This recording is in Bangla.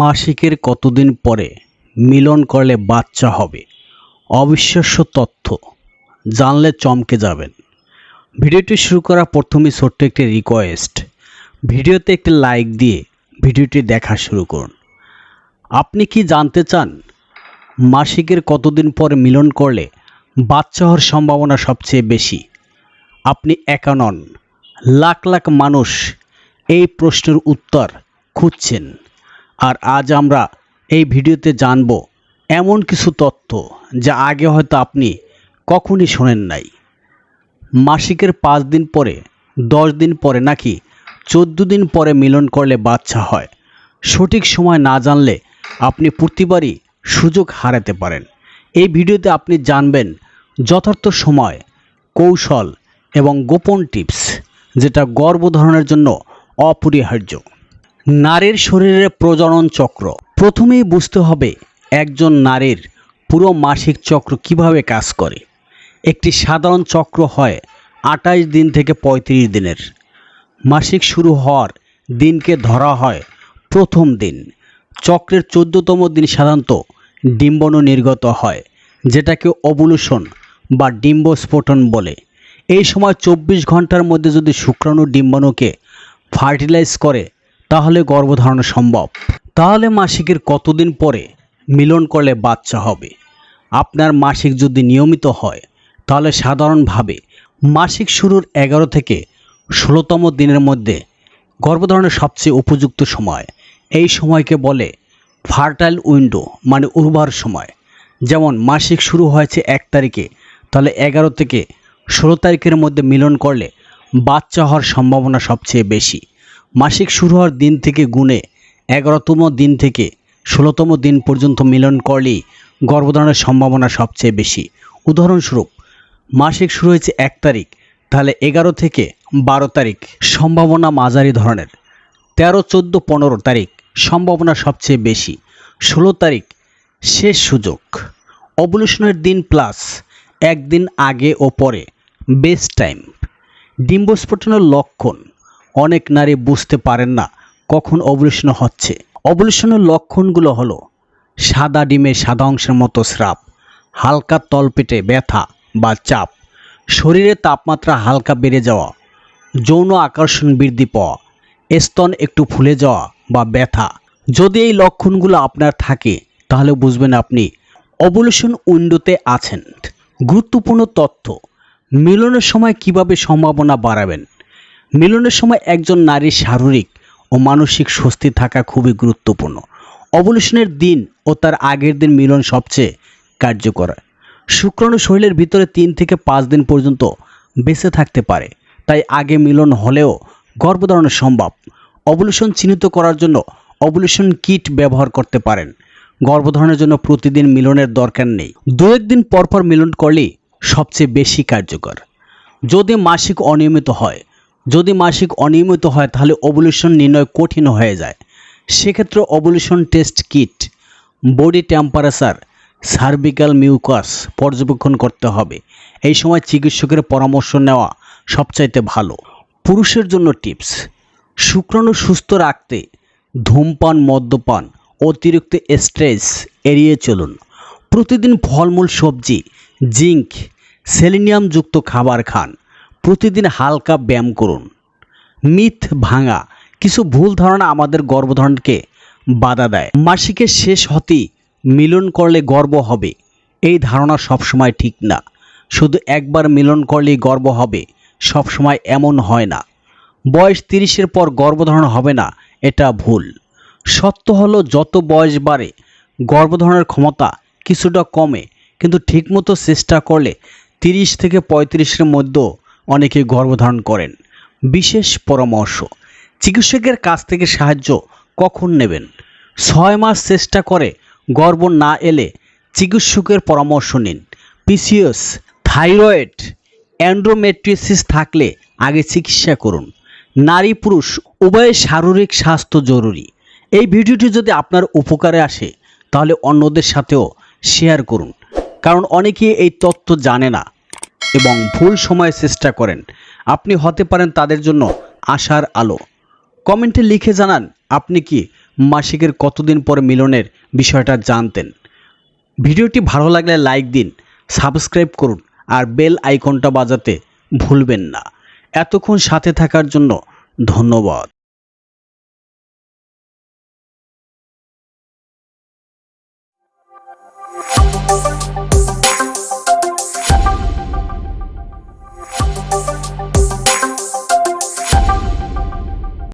মাসিকের কতদিন পরে মিলন করলে বাচ্চা হবে? অবিশ্বাস্য তথ্য। জানলে চমকে যাবেন। ভিডিওটি শুরু করা প্রথমেই ছোট্ট একটি রিকোয়েস্ট ভিডিওতে একটি লাইক দিয়ে ভিডিওটি দেখা শুরু করুন। আপনি কি জানতে চান মাসিকের কতদিন পরে মিলন করলে বাচ্চা হওয়ার সম্ভাবনা সবচেয়ে বেশি? আপনি একা নন। লাখ লাখ মানুষ এই প্রশ্নের উত্তর খুঁজছেন। আর আজ আমরা এই ভিডিওতে জানব এমন কিছু তথ্য যা আগে হয়তো আপনি কখনই শোনেন নাই। মাসিকের পাঁচ দিন পরে, দশ দিন পরে নাকি চোদ্দ দিন পরে মিলন করলে বাচ্চা হয়। সঠিক সময় না জানলে আপনি প্রতিবারই সুযোগ হারাতে পারেন। এই ভিডিওতে আপনি জানবেন যথার্থ সময়, কৌশল এবং গোপন টিপস, যেটা গর্ভধারণের জন্য অপরিহার্য। নারীর শরীরে প্রজনন চক্র। প্রথমেই বুঝতে হবে একজন নারীর পুরো মাসিক চক্র কীভাবে কাজ করে। একটি সাধারণ চক্র হয় আঠাশ দিন থেকে ৩৫ দিনের। মাসিক শুরু হওয়ার দিনকে ধরা হয় প্রথম দিন। চক্রের চোদ্দতম দিন সাধারণত ডিম্বনু নির্গত হয়, যেটাকে অবলুশন বা ডিম্বস্ফোটন বলে। এই সময় চব্বিশ ঘণ্টার মধ্যে যদি শুক্রাণু ডিম্বাণুকে ফার্টিলাইজ করে তাহলে গর্ভধারণ সম্ভব। তাহলে মাসিকের কতদিন পরে মিলন করলে বাচ্চা হবে? আপনার মাসিক যদি নিয়মিত হয়, তাহলে সাধারণভাবে মাসিক শুরুর এগারো থেকে ষোলোতম দিনের মধ্যে গর্ভধারণের সবচেয়ে উপযুক্ত সময়। এই সময়কে বলে ফার্টাইল উইন্ডো মানে উর্বর সময়। যেমন মাসিক শুরু হয়েছে এক তারিখে, তাহলে এগারো থেকে ষোলো তারিখের মধ্যে মিলন করলে বাচ্চা হওয়ার সম্ভাবনা সবচেয়ে বেশি। মাসিক শুরু হওয়ার দিন থেকে গুণে এগারোতম দিন থেকে ষোলোতম দিন পর্যন্ত মিলন করলেই গর্ভধারণের সম্ভাবনা সবচেয়ে বেশি। উদাহরণস্বরূপ, মাসিক শুরু হয়েছে এক তারিখ, তাহলে এগারো থেকে বারো তারিখ সম্ভাবনা মাঝারি ধরনের। তেরো, চোদ্দ, পনেরো তারিখ সম্ভাবনা সবচেয়ে বেশি। ষোলো তারিখ শেষ সুযোগ। অবলুশনের দিন প্লাস একদিন আগে ও পরে। Best time. ডিম্বস্ফোটনের লক্ষণ। অনেক নারী বুঝতে পারেন না কখন অবলুশন হচ্ছে। অবলুশনের লক্ষণগুলো হলো সাদা ডিমে সাদা অংশের মতো স্রাব, হালকা তলপেটে ব্যথা বা চাপ, শরীরে তাপমাত্রা হালকা বেড়ে যাওয়া, যৌন আকর্ষণ বৃদ্ধি পাওয়া, স্তন একটু ফুলে যাওয়া বা ব্যথা। যদি এই লক্ষণগুলো আপনার থাকে, তাহলে বুঝবেন আপনি অবলুশন উইন্ডোতে আছেন। গুরুত্বপূর্ণ তথ্য, মিলনের সময় কীভাবে সম্ভাবনা বাড়াবেন মিলনের সময় একজন নারীর শারীরিক ও মানসিক স্বস্তি থাকা খুবই গুরুত্বপূর্ণ। অবলুশনের দিন ও তার আগের দিন মিলন সবচেয়ে কার্যকর। শুক্রাণু শরীরের ভিতরে তিন থেকে পাঁচ দিন পর্যন্ত বেঁচে থাকতে পারে। তাই আগে মিলন হলেও গর্ভধারণ সম্ভব। অবলুশন চিহ্নিত করার জন্য অবলুশন কিট ব্যবহার করতে পারেন। গর্ভধারণের জন্য প্রতিদিন মিলনের দরকার নেই। দু একদিন পরপর মিলন করলেই সবচেয়ে বেশি কার্যকর। যদি মাসিক অনিয়মিত হয় যদি মাসিক অনিয়মিত হয়, তাহলে অবলিউশন নির্ণয় কঠিন হয়ে যায়। সেক্ষেত্রে ovulation test kit body temperature cervical mucus পর্যবেক্ষণ করতে হবে। এই সময় চিকিৎসকের পরামর্শ নেওয়া সবচাইতে ভালো। পুরুষের জন্য টিপস শুক্রাণু সুস্থ রাখতে ধূমপান, মদ্যপান, অতিরিক্ত স্ট্রেস এড়িয়ে চলুন। প্রতিদিন ফলমূল, সবজি, জিঙ্ক সেলিনিয়ামযুক্ত খাবার খান। প্রতিদিন হালকা ব্যায়াম করুন। মিথ ভাঙা কিছু ভুল ধারণা আমাদের গর্ভধারণকে বাধা দেয়। মাসিকের শেষ হতেই মিলন করলে গর্ব হবে। এই ধারণা সবসময় ঠিক না। শুধু একবার মিলন করলেই গর্ব হবে, সবসময় এমন হয় না। বয়স তিরিশের পর গর্ভধারণ হবে না, এটা ভুল। সত্য হলো যত বয়স বাড়ে, গর্ভধারণের ক্ষমতা কিছুটা কমে, কিন্তু ঠিকমতো চেষ্টা করলে তিরিশ থেকে পঁয়ত্রিশের মধ্যেও অনেকে গর্ভধারণ করেন। বিশেষ পরামর্শ, চিকিৎসকের কাছ থেকে সাহায্য কখন নেবেন? ছয় মাস চেষ্টা করে গর্ব না এলে চিকিৎসকের পরামর্শ নিন। পিসিওস থাইরয়েড অ্যান্ড্রোমেট্রিসিস থাকলে আগে চিকিৎসা করুন। নারী পুরুষ উভয়ের শারীরিক স্বাস্থ্য জরুরি। এই ভিডিওটি যদি আপনার উপকারে আসে, তাহলে অন্যদের সাথেও শেয়ার করুন। কারণ অনেকেই এই তথ্য জানে না। এবং ভুল সময়ে চেষ্টা করেন। আপনি হতে পারেন তাদের জন্য আশার আলো। কমেন্টে লিখে জানান, আপনি কি মাসিকের কতদিন পর মিলনের বিষয়টা জানতেন? ভিডিওটি ভালো লাগলে লাইক দিন, সাবস্ক্রাইব করুন, আর বেল আইকনটা বাজাতে ভুলবেন না। এতক্ষণ সাথে থাকার জন্য ধন্যবাদ।